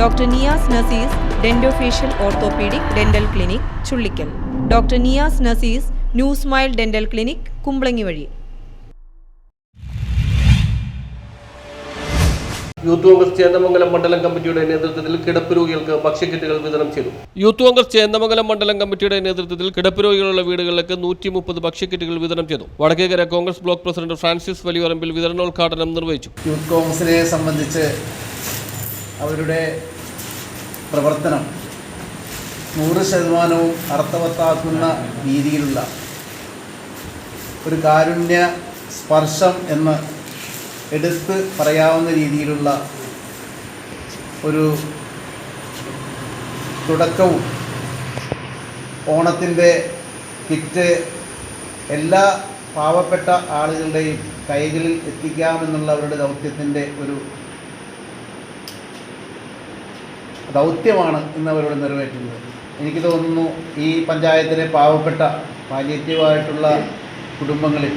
Doctor Niyas Nazees dentofacial orthopaedic dental clinic Chullikkal. Doctor Niyas Nazees new smile dental clinic Kumbalangi വഴി. Youth Congress Chendamangalam മണ്ഡലം കമ്മിറ്റിയുടെ നേതൃത്വത്തിൽ കിടപ്പ് രോഗികൾക്ക് ഭക്ഷ്യക്കിറ്റുകൾ വിതരണം ചെയ്തു. യൂത്ത് കോൺഗ്രസ് ചേന്ദമംഗലം മണ്ഡലം കമ്മിറ്റിയുടെ നേതൃത്വത്തിൽ കിടപ്പ് രോഗികളുള്ള വീടുകളിലേക്ക് നൂറ്റി മുപ്പത് ഭക്ഷ്യക്കിറ്റുകൾ വിതരണം ചെയ്തു. Vadakkekara Congress block president Francis Valiyarambil വിതരണോദ്ഘാടനം നിർവഹിച്ചു. യൂത്ത് കോൺഗ്രസിനെ സംബന്ധിച്ച് അവരുടെ പ്രവർത്തനം നൂറ് ശതമാനവും അർത്ഥവത്താക്കുന്ന രീതിയിലുള്ള ഒരു കാരുണ്യ സ്പർശം എന്ന് എടുത്ത് പറയാവുന്ന രീതിയിലുള്ള ഒരു തുടക്കവും ഓണത്തിന്റെ കിറ്റ് എല്ലാ പാവപ്പെട്ട ആളുകളുടെയും കൈകളിൽ എത്തിക്കാമെന്നുള്ള അവരുടെ ദൗത്യത്തിന്റെ ഒരു ദൗത്യമാണ് ഇന്ന് അവരോട് നിറവേറ്റുന്നത്. എനിക്ക് തോന്നുന്നു ഈ പഞ്ചായത്തിലെ പാവപ്പെട്ട പാലിയേറ്റീവായിട്ടുള്ള കുടുംബങ്ങളിൽ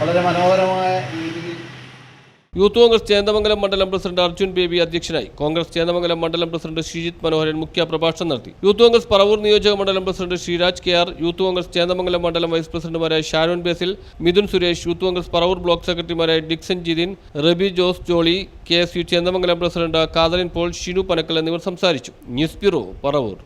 വളരെ മനോഹരമായ യൂത്ത് കോൺഗ്രസ് ചേന്ദമംഗലം മണ്ഡലം പ്രസിഡന്റ് അർജുൻ ബേബി അധ്യക്ഷനായി. കോൺഗ്രസ് ചേന്ദമംഗലം മണ്ഡലം പ്രസിഡന്റ് ശ്രീജിത്ത് മനോഹരൻ മുഖ്യ പ്രഭാഷണം നടത്തി. യൂത്ത് കോൺഗ്രസ് പറവൂർ നിയോജക മണ്ഡലം president Sreeraj K R youth Congress Chendamangalam മണ്ഡലം വൈസ് പ്രസിഡന്റുമാരായ Sharon Basil Mithun Suresh youth Congress Paravur block സെക്രട്ടറിമാരായ Dixon Jithin Rabi Jose Jolly K S U Chendamangalam president Catherine Paul Shinu Panakkal എന്നിവർ സംസാരിച്ചു. News bureau Paravur.